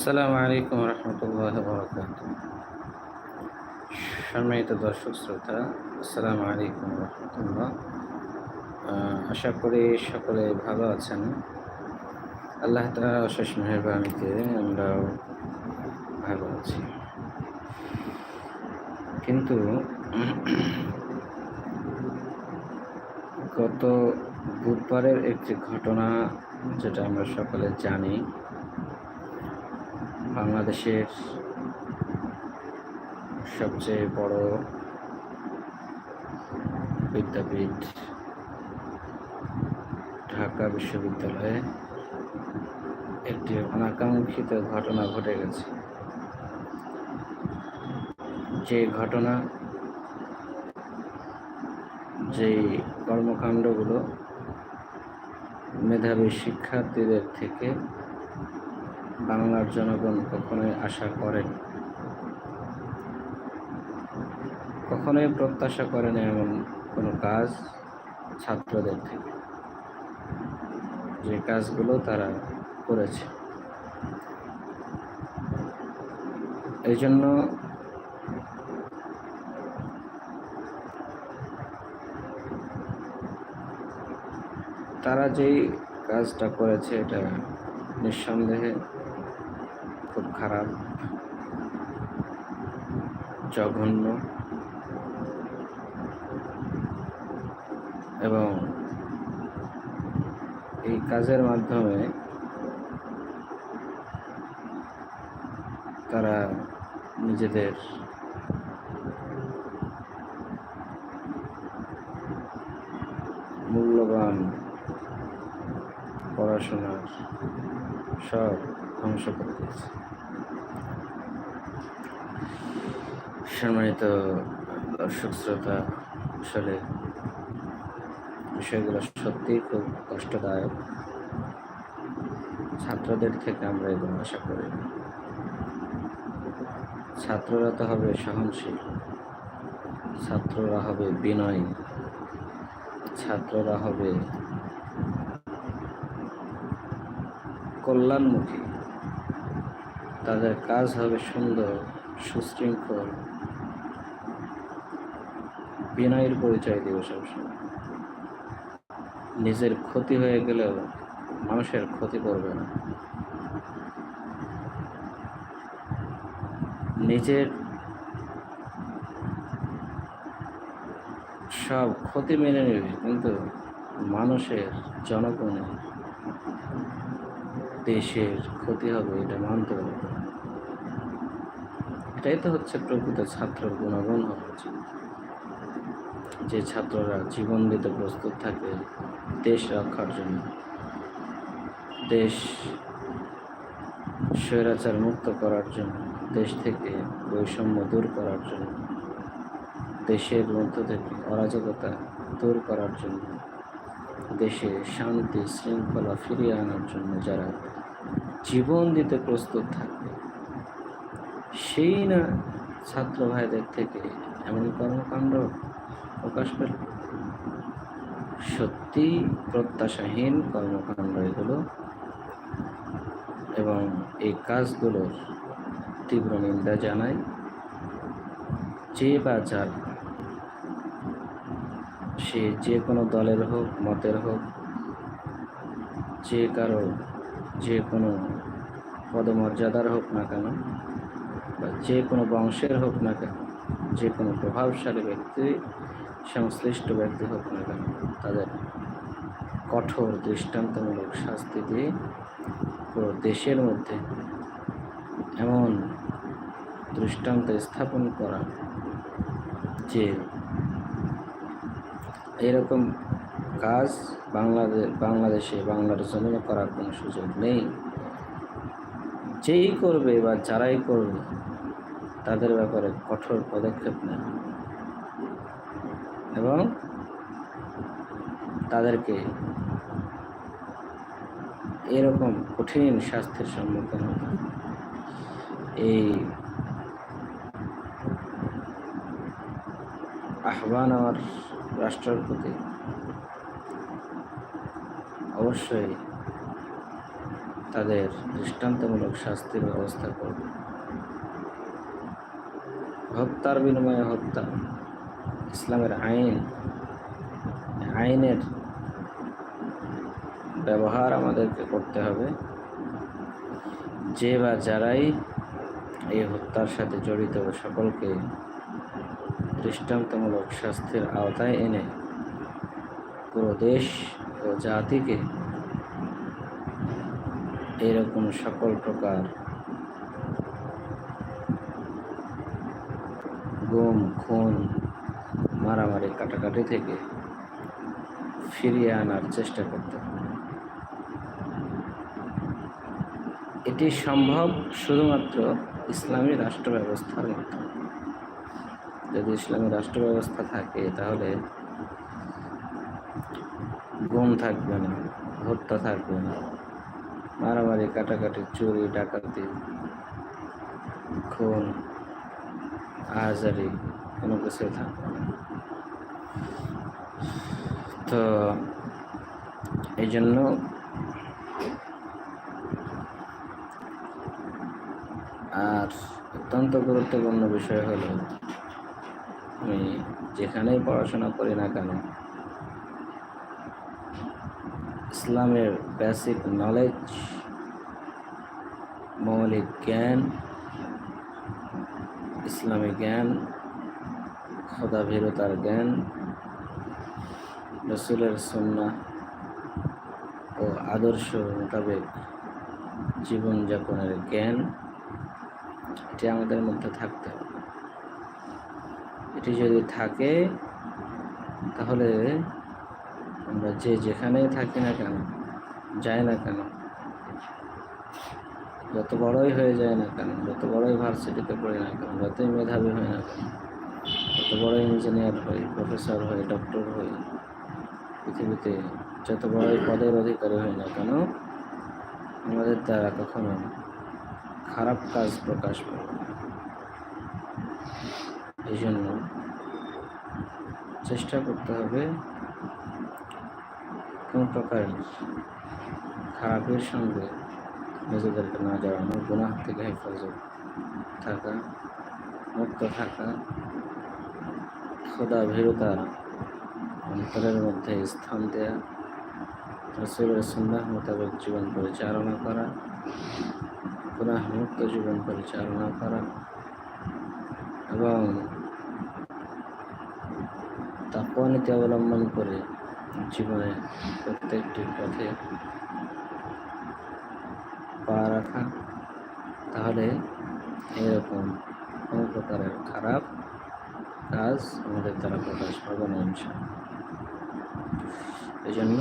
আসসালামু আলাইকুম রহমতুল্লাহ বরকাত সম্মানিত দর্শক, শ্রোতা, আসসালামু আলাইকুম রহমতুল্লাহ। আশা করি সকলে ভালো আছেন। আল্লাহ তালা অশেষ মেহরবানিতে আমরাও ভালো আছি। কিন্তু গত বুধবারের একটি ঘটনা যেটা আমরা সকলে জানি বাংলাদেশের সবচেয়ে বড় বিদ্যাপীঠ ঢাকা বিশ্ববিদ্যালয়ে একটি অনাকাঙ্ক্ষিত ঘটনা ঘটে গেছে। যে ঘটনা, যেই কর্মকাণ্ডগুলো মেধাবী শিক্ষার্থীদের থেকে বাংলার জনগণ কখনোই আশা করেন কখনোই প্রত্যাশা করেন এমন কোনো কাজ ছাত্রদের থেকে। যে কাজগুলো তারা করেছে। এই জন্য তারা যেই কাজটা করেছে এটা নিঃসন্দেহে খারাপ জঘন্য এবং এই কাজের মাধ্যমে তারা নিজেদের মূল্যবান পড়াশোনার সব ধ্বংস করে দিয়েছে। সম্মানিত দর্শক, শ্রোতা, আসলে বিষয়গুলো সত্যিই খুব কষ্টদায়ক। ছাত্রদের থেকে আমরা এগুলো আশা করি ছাত্ররা তো হবে সহনশীল। ছাত্ররা হবে বিনয়ী। ছাত্ররা হবে কল্যাণমুখী। তাদের কাজ হবে সুন্দর, সুশৃঙ্খল বিনয়ের পরিচয় দিব সবসময় নিজের ক্ষতি হয়ে গেলেও মানুষের ক্ষতি করবে না। নিজের সব ক্ষতি মেনে নেবে, কিন্তু মানুষের জনগণের দেশের ক্ষতি হবে, এটা মানতে পারবে এটাই তো হচ্ছে প্রকৃত ছাত্র গুণাগুণ হওয়া উচিত। যে ছাত্ররা জীবন দিতে প্রস্তুত থাকে দেশ রক্ষার জন্য। দেশ স্বৈরাচার মুক্ত করার জন্য, দেশ থেকে বৈষম্য দূর করার জন্য, দেশের মধ্য থেকে অরাজকতা দূর করার জন্য, দেশে শান্তি শৃঙ্খলা ফিরিয়ে আনার জন্য যারা জীবন দিতে প্রস্তুত থাকবে সেই না ছাত্র ভাইদের থেকে এমন কর্মকাণ্ড? প্রকাশ পেল। সত্যি প্রত্যাশাহীন কর্মকাণ্ড এগুলো এবং এই কাজগুলোর তীব্র নিন্দা জানাই যে বা যার। সে যে কোনো দলের হোক, মতের হোক, যে কারও যে কোনো পদমর্যাদার হোক না কেন বা যে কোনো বংশের হোক না কেন যে কোনো প্রভাবশালী ব্যক্তি, সংশ্লিষ্ট ব্যক্তি হোক না কেন, তাদের কঠোর দৃষ্টান্তমূলক শাস্তি দিয়ে পুরো দেশের মধ্যে এমন দৃষ্টান্ত স্থাপন করা যে এরকম কাজ বাংলাদেশ বাংলাদেশে বাংলার জমিনে করার কোনো সুযোগ নেই। যেই করবে বা যারাই করবে তাদের ব্যাপারে কঠোর পদক্ষেপ নেয় এবং তাদেরকে এরকম কঠিন স্বাস্থ্যের সম্মুখীন হতে। এই আহ্বান আমার রাষ্ট্রের প্রতি অবশ্যই তাদের দৃষ্টান্তমূলক শাস্তির ব্যবস্থা করবে হত্যার বিনিময়ে হত্যা, ইসলামের আইন, আইনের ব্যবহার আমাদেরকে করতে হবে। যে বা যারাই এই হত্যার সাথে জড়িত সকলকে দৃষ্টান্তমূলক শাস্তির আওতায় এনে পুরো দেশ ও জাতিকে এরকম সকল প্রকার গুম খুন, মারামারি কাটাকাটি থেকে ফিরিয়ে আনার চেষ্টা করতে এটি সম্ভব শুধুমাত্র ইসলামী রাষ্ট্র ব্যবস্থার মাধ্যমে যদি ইসলামী রাষ্ট্র ব্যবস্থা থাকে, তাহলে গুম থাকবে না, হত্যা থাকবে না, মারামারি, কাটাকাটি, চুরি, ডাকাতি, খুন আহাজারি কোনো কিছু থাকবে না তো এই জন্য আর অত্যন্ত গুরুত্বপূর্ণ বিষয় হলো, আমি যেখানেই পড়াশোনা করি না কেন, ইসলামের বেসিক নলেজ মৌলিক জ্ঞান ইসলামী জ্ঞান, খোদা ভীরতার জ্ঞান, রসুলের সন্না ও আদর্শ মোতাবেক জীবনযাপনের জ্ঞান, এটি আমাদের মধ্যে থাকতে হবে। এটি যদি থাকে, তাহলে আমরা যে যেখানেই থাকি না কেন, যাই না কেন যত বড়ই হয়ে যায় না কেন, যত বড়ই ভার্সিটিতে পড়ি না কেন, যতই মেধাবী হয় না কেন, যত বড় ইঞ্জিনিয়ার হই প্রফেসর হই ডক্টর হই, পৃথিবীতে যত বড়ই পদের অধিকারী হই না কেন, আমাদের দ্বারা কখনো খারাপ কাজ প্রকাশ পাবে না। এই জন্য চেষ্টা করতে হবে কোন প্রকার খারাপের সঙ্গে নিজেদেরকে না জড়ানো গুনাহ থেকে হেফাজত থাকা, মুক্ত থাকা, খোদা ভীরতা অন্তরের মধ্যে স্থান দেয়া, রসুলের সুন্নাহ মোতাবেক জীবন পরিচালনা করা, গুনাহ মুক্ত জীবন পরিচালনা করা এবং তাপা নীতি অবলম্বন করে জীবনে প্রত্যেকটি পথে রাখা, তাহলে এরকম কোনো প্রকারের খারাপ কাজ আমাদের দ্বারা প্রকাশ পাবে না, ইনশাআল্লাহ। এই জন্য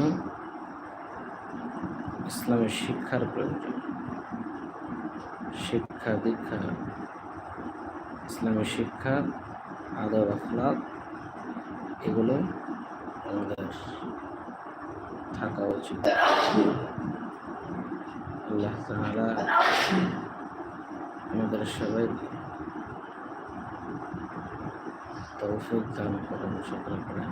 ইসলামের শিক্ষার প্রয়োজন। শিক্ষা, দীক্ষা, ইসলামের শিক্ষা আদর আখলাক, এগুলো আমাদের থাকা উচিত। আল্লাহ তাহারা আমাদের সবাই তৌফিক দান করেন সকল করে